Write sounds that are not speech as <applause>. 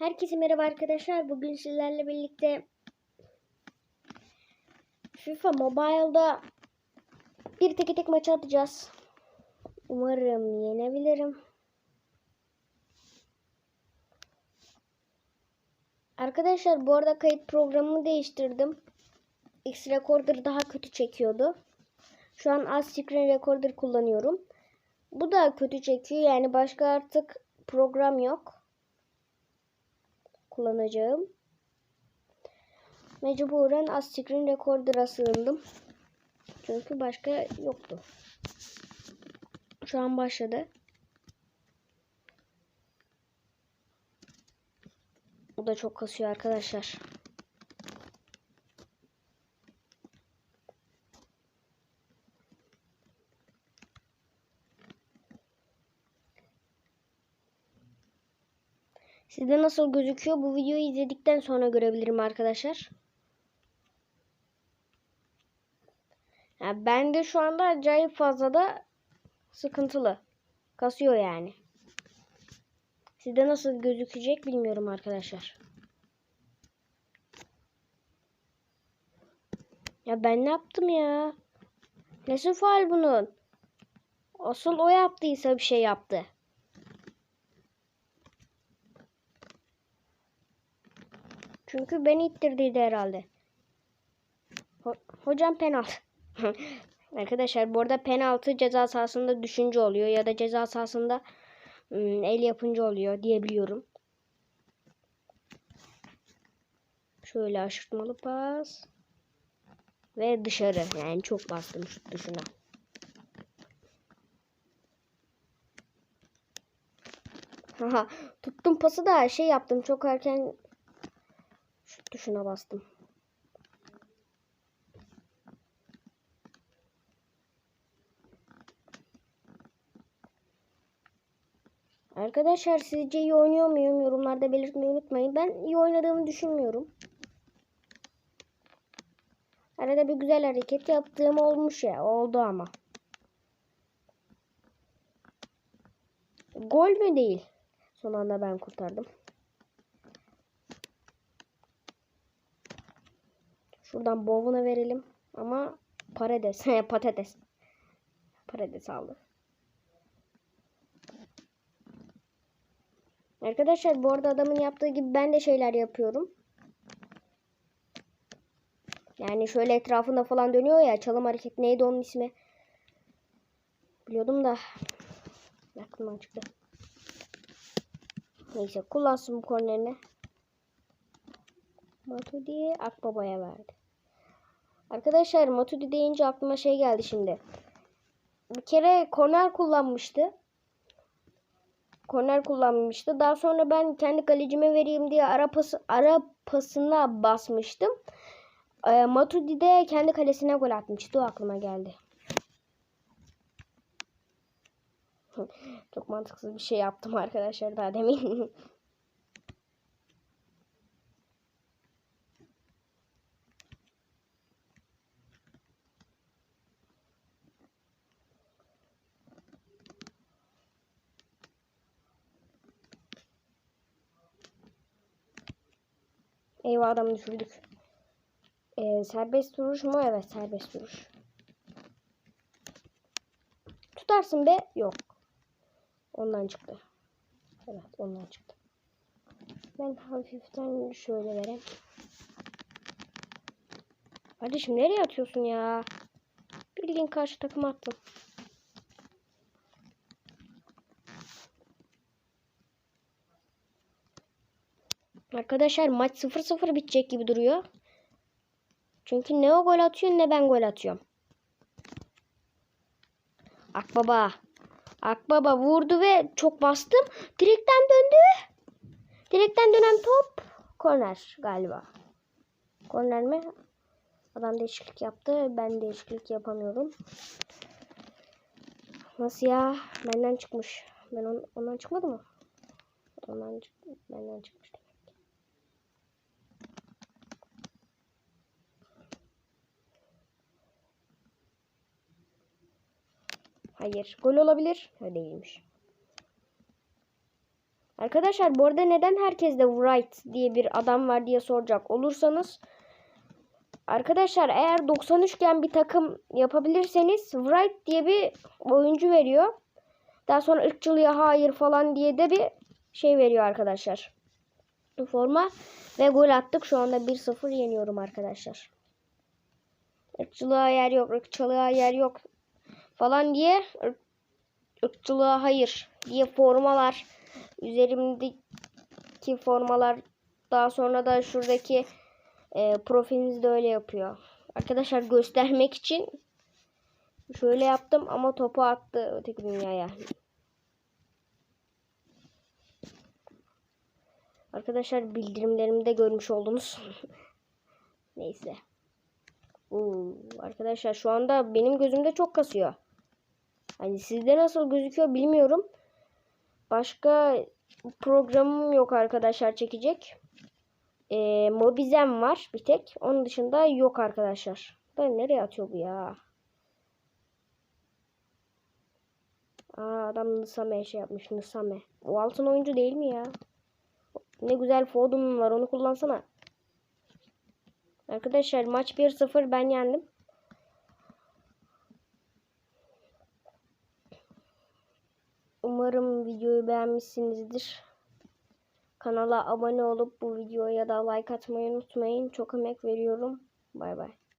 Herkese merhaba arkadaşlar. Bugün sizlerle birlikte FIFA Mobile'da bir tek tek maçı atacağız. Umarım yenebilirim. Arkadaşlar bu arada kayıt programını değiştirdim. X Recorder daha kötü çekiyordu. Şu an az screen recorder kullanıyorum. Bu da kötü çekiyor. Yani başka artık program yok kullanacağım. Mecburen screen recorder'a sığındım. Çünkü başka yoktu. Şu an başladı. Bu da çok kasıyor arkadaşlar. Sizde nasıl gözüküyor? Bu videoyu izledikten sonra görebilirim arkadaşlar. Yani bende şu anda acayip fazla da sıkıntılı. Kasıyor yani. Sizde nasıl gözükecek bilmiyorum arkadaşlar. Ya ben ne yaptım ya? Nesi faal bunun? Asıl o yaptıysa bir şey yaptı. Çünkü beni ittirdiydi herhalde. Ho hocam penaltı. <laughs> Arkadaşlar bu arada penaltı ceza sahasında düşünce oluyor ya da ceza sahasında ım, el yapınca oluyor diyebiliyorum. Şöyle aşırtmalı pas. Ve dışarı. Yani çok bastım şut dışına. Haha tuttum pası da şey yaptım. Çok erken şut tuşuna bastım. Arkadaşlar sizce iyi oynuyor muyum? Yorumlarda belirtmeyi unutmayın. Ben iyi oynadığımı düşünmüyorum. Arada bir güzel hareket yaptığım olmuş ya. Oldu ama. Gol mü değil? Son anda ben kurtardım. Şuradan Bowen'a verelim. Ama Paredes. Patates. <laughs> Paredes aldı. Arkadaşlar bu arada adamın yaptığı gibi ben de şeyler yapıyorum. Yani şöyle etrafında falan dönüyor ya. Çalım hareket neydi onun ismi? Biliyordum da. Aklımdan çıktı. Neyse kullansın bu kornerini. Matudi Akbaba'ya verdi. Arkadaşlar Matudi deyince aklıma şey geldi şimdi. Bir kere korner kullanmıştı. Korner kullanmıştı. Daha sonra ben kendi kalecime vereyim diye ara, pası, ara pasına basmıştım. E, Matudi de kendi kalesine gol atmıştı. O aklıma geldi. Çok mantıksız bir şey yaptım <laughs> arkadaşlar daha demin. Eyvah adam düşürdük. Ee, serbest duruş mu? Evet serbest duruş. Tutarsın be. Yok. Ondan çıktı. Evet ondan çıktı. Ben hafiften şöyle vereyim. Kardeşim nereye atıyorsun ya? Bildiğin karşı takım attın. Arkadaşlar maç 0-0 bitecek gibi duruyor. Çünkü ne o gol atıyor ne ben gol atıyorum. Akbaba. Akbaba vurdu ve çok bastım. Direkten döndü. Direkten dönen top. Korner galiba. Korner mi? Adam değişiklik yaptı. Ben değişiklik yapamıyorum. Nasıl ya? Benden çıkmış. Ben on, ondan çıkmadı mı? Ondan çık benden çıkmış. Hayır. Gol olabilir. Ha değilmiş. Arkadaşlar bu arada neden herkeste Wright diye bir adam var diye soracak olursanız Arkadaşlar eğer 93 gen bir takım yapabilirseniz Wright diye bir oyuncu veriyor. Daha sonra ırkçılığa hayır falan diye de bir şey veriyor arkadaşlar. Forma ve gol attık. Şu anda 1-0 yeniyorum arkadaşlar. Irkçılığa yer yok, ırkçılığa yer yok falan diye ırk, ırkçılığa hayır diye formalar üzerimdeki formalar daha sonra da şuradaki e, profiliniz de öyle yapıyor. Arkadaşlar göstermek için şöyle yaptım ama topu attı öteki dünyaya. Arkadaşlar bildirimlerimi de görmüş oldunuz. <laughs> Neyse. Oo, arkadaşlar şu anda benim gözümde çok kasıyor. Hani sizde nasıl gözüküyor bilmiyorum. Başka programım yok arkadaşlar çekecek. Ee, Mobizem var bir tek. Onun dışında yok arkadaşlar. Ben nereye atıyor bu ya? Aa, adam Nısame şey yapmış Nısame. O altın oyuncu değil mi ya? Ne güzel Foden'un var onu kullansana. Arkadaşlar maç 1-0 ben yendim. Umarım videoyu beğenmişsinizdir. Kanala abone olup bu videoya da like atmayı unutmayın. Çok emek veriyorum. Bay bay.